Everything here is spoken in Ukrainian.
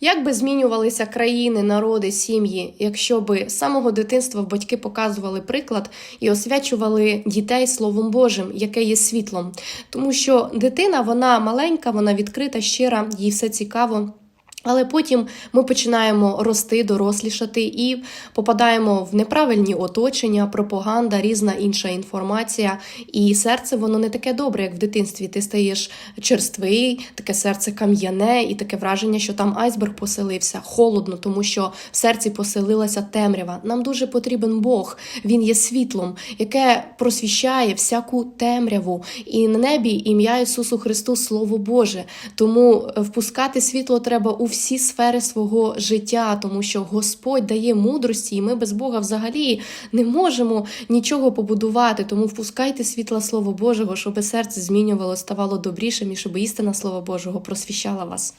Як би змінювалися країни, народи, сім'ї, якщо би з самого дитинства батьки показували приклад і освячували дітей Словом Божим, яке є світлом? Тому що дитина, вона маленька, вона відкрита, щира, їй все цікаво. Але потім ми починаємо рости, дорослішати і попадаємо в неправильні оточення, пропаганда, різна інша інформація. І серце воно не таке добре, як в дитинстві. Ти стаєш черствий, таке серце кам'яне, і таке враження, що там айсберг поселився, холодно, тому що в серці поселилася темрява. Нам дуже потрібен Бог. Він є світлом, яке просвіщає всяку темряву. І на небі ім'я Ісусу Христу Слово Боже. Тому впускати світло треба у всі сфери свого життя, тому що Господь дає мудрості, і ми без Бога взагалі не можемо нічого побудувати. Тому впускайте світла Слово Божого, щоб серце змінювало, ставало добрішим і щоб істина Слова Божого просвіщала вас.